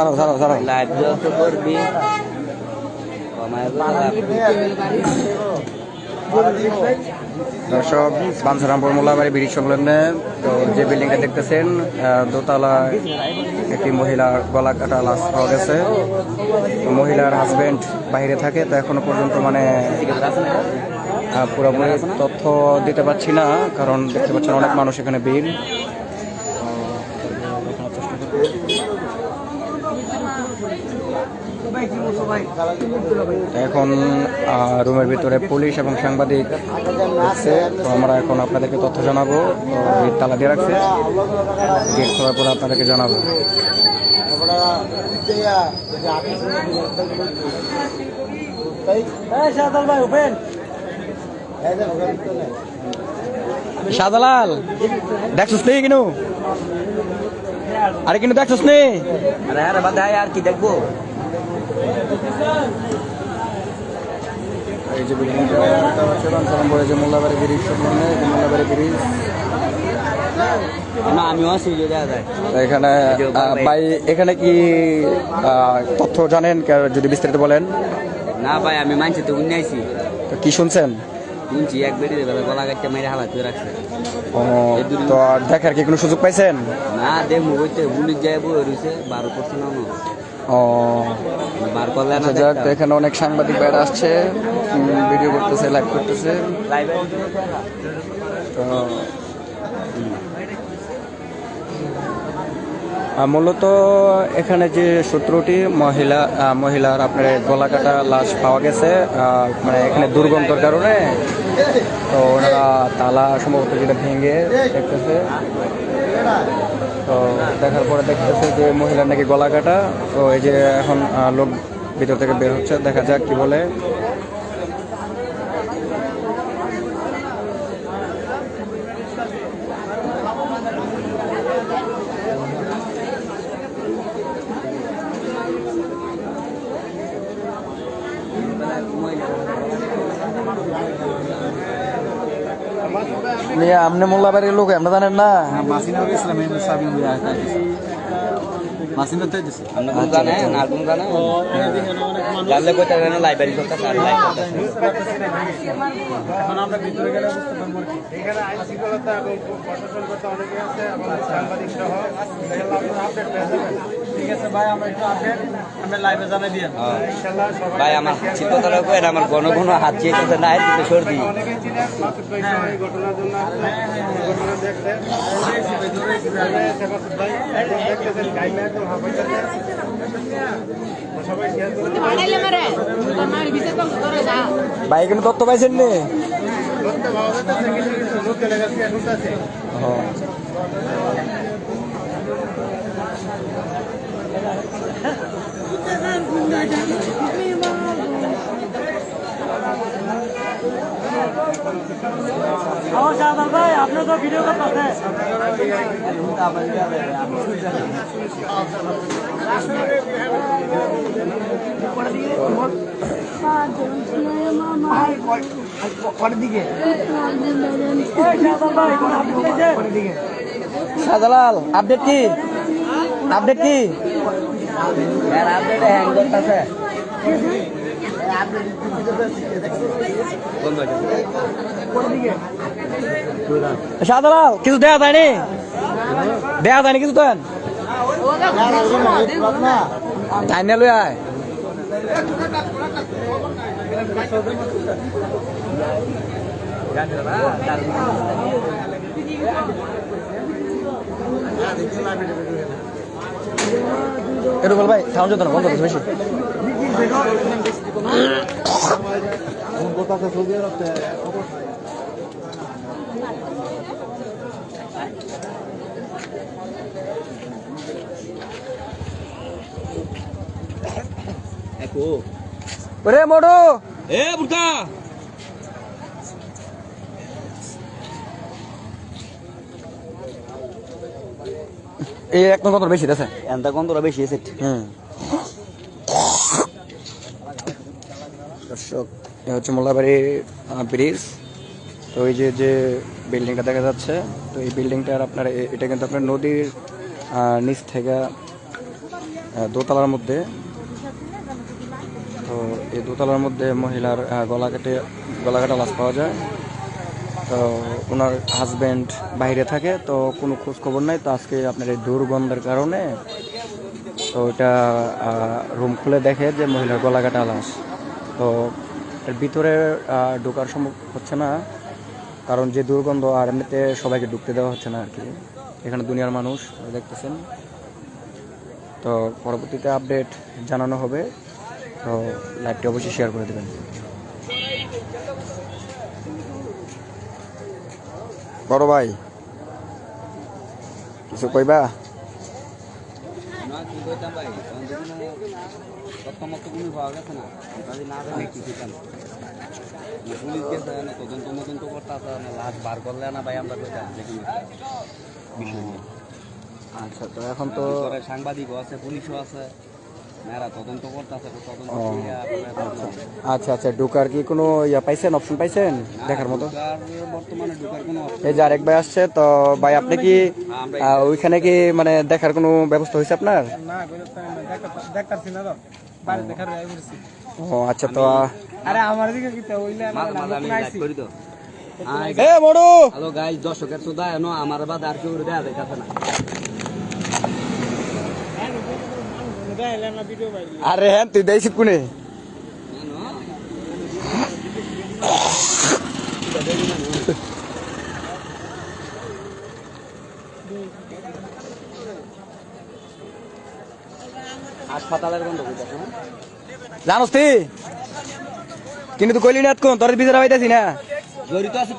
ছাড়ো ছাড়ো ছাড়ো লাইভ যত করবি দর্শক বাঞ্ছারামপুর মোল্লাবাড়ি ব্রিজ সংলগ্নে, তো যে বিল্ডিংটা দেখতেছেন দোতলা একটি মহিলার গলা কাটা লাশ পাওয়া গেছে। মহিলার হাজবেন্ড বাইরে থাকে, তো এখনও পর্যন্ত মানে পুরোপুরি তথ্য দিতে পারছি না, কারণ দেখতে পাচ্ছেন অনেক মানুষ এখানে ভিড়। এখন রুমের ভিতরে পুলিশ এবং সাংবাদিক আছে। তো আমরা এখন আপনাদেরকে তথ্য জানাব। গেট তালা দিয়ে রাখছে। গেট খোলার পর আপনাদেরকে জানাব। শাহজালাল, দেখছিস নেই কিনু? আরে কিন্তু দেখছিস নেই আরে আরে বাদায় আর কি দেখব? এই যে বিল্ডিংটা দেখতে পাচ্ছেন চরমপুরে যে মোল্লাবাড়ি ব্রিজ যে মোল্লাবাড়ি ব্রিজ না এখানে ভাই এখানে কি আহ, তথ্য জানেন? যদি বিস্তারিত বলেন। না ভাই আমি মানছি তো উনি আইছি। তো কি শুনছেন? শুনছি এক বেড়ে দেবে গলা কাটতে মেরে হালা করে রাখছে। ও, তো আর দেখার কি কোনো সুযোগ পাইছেন? না দেখব বইতে পুলিশ যায় বই রয়েছে বারো করছে না না। ও বার করলে না আচ্ছা যাক এখানে অনেক সাংবাদিক বাইরে আসছে ভিডিও করতেছে লাইভ করতেছে। তো মূলত এখানে যে সূত্রটি মহিলা মহিলার আপনার গলা কাটা লাশ পাওয়া গেছে মানে এখানে দুর্গন্ধর কারণে। তো ওনারা তালা সম্ভবত যেটা ভেঙে দেখতেছে। তো দেখার পরে দেখতেছে যে মহিলার নাকি গলা কাটা তো এই যে এখন লোক ভিতর থেকে বের হচ্ছে, দেখা যাক কি বলে। আমনে মোল্লাবাড়ির লোক আমরা জানেন না? মাসিনুর তাই দিছে। কোন জানে না কোন জানে। জানলে কইতে জানে লাইব্রেরি লাইভ এখন আমরা ভিতরে গেলে বুঝতে পারব কি। এখানে আইন শৃঙ্খলতা এবং অনেকে আছে এবং সাংবাদিক সহ আপডেট ঠিক আছে ভাই আমরা একটু আপডেট আমরা লাইভে জানাই দিয়ে সবাই ভাই আমার কথা এটা আমার ঘন ঘন হাত চেয়েছে না এর সর্দি। অনেকেই ছিলেন মাসুদ ভাই এই ঘটনার জন্য ঘটনা দেখতে মাসুদ ভাই দেখতেছেন গাইলে ভাই কিন্তু তথ্য পাইছেন নি ধরতে পাওয়া যাচ্ছে কিছু কিছু লোক চলে গেছে ঢুকতেছে আমার শাহজাল তো ভিডিও করতেছে শাহজালাল আপডেট কি? আপডেট কি? আপডেট হ্যাং করতেছে বন্ধ গেছে শাহজালাল কিছু দেয়া দেয়া যায়নি কিছু দেন? তাই না লই বল ভাই, সাউন্ড যত বন্ধ করছে বেশি। ওরে মোড়ো এ বুড়কা এই এক নম্বর বেশি আছে এনটা গন্ধটা বেশি এসে হুম দর্শক এ হচ্ছে মোল্লাবাড়ি ব্রিজ তো এই যে যে বিল্ডিংটা দেখা যাচ্ছে তো এই বিল্ডিংটার আপনার এটা কিন্তু আপনার নদীর আহ, নিচ থেকে দোতলার মধ্যে তো এই দোতলার মধ্যে মহিলার গলা কেটে, গলা কাটা লাশ পাওয়া যায়। তো ওনার হাজব্যান্ড বাইরে থাকে, তো কোনো খোঁজ খবর নাই। তো আজকে আপনার এই দুর্গন্ধের কারণে তো ওইটা রুম খুলে দেখে যে মহিলার গলা কাটা লাশ। তো এর ভিতরে ঢোকার সম্ভব হচ্ছে না, কারণ যে দুর্গন্ধ আর এমনিতে সবাইকে ঢুকতে দেওয়া হচ্ছে না আর কি। এখানে দুনিয়ার মানুষ, দেখতেছেন। তো পরবর্তীতে আপডেট জানানো হবে। তো লাইভটি অবশ্যই শেয়ার করে দেবেন। বড় ভাই কিছু কইবা? না ভাই আমরা পুলিশ গেছে তদন্ত করতে আসে লাশ বার করলে না ভাই কইতাম আচ্ছা তো এখন তো সাংবাদিকও আছে পুলিশও আছে। আচ্ছা আচ্ছা ঢোকার কি কোনো ইয়া পাইছেন অপশন পাইছেন দেখার মতো? এই যে আরেক ভাই আসছে তো ভাই আপনি কি ওইখানে কি মানে দেখার কোনো ব্যবস্থা হয়েছে আপনার? তো ও আচ্ছা তো আরে আমার দিকে কি তো ওইলে এ বড়! হ্যালো গাইজ দর্শকের সুদা এনো আমার বাদ আর কেউ দেয়া দেখাছে না ভিডিও বাইরে আরে হ্যাঁ তুই দেখিস কোনে? হাসপাতালের হ্যাঁ জানোস তুই কিন্তু তুই কইলি না কোন তোর বিচার পাইতাছি না? জড়িত আছে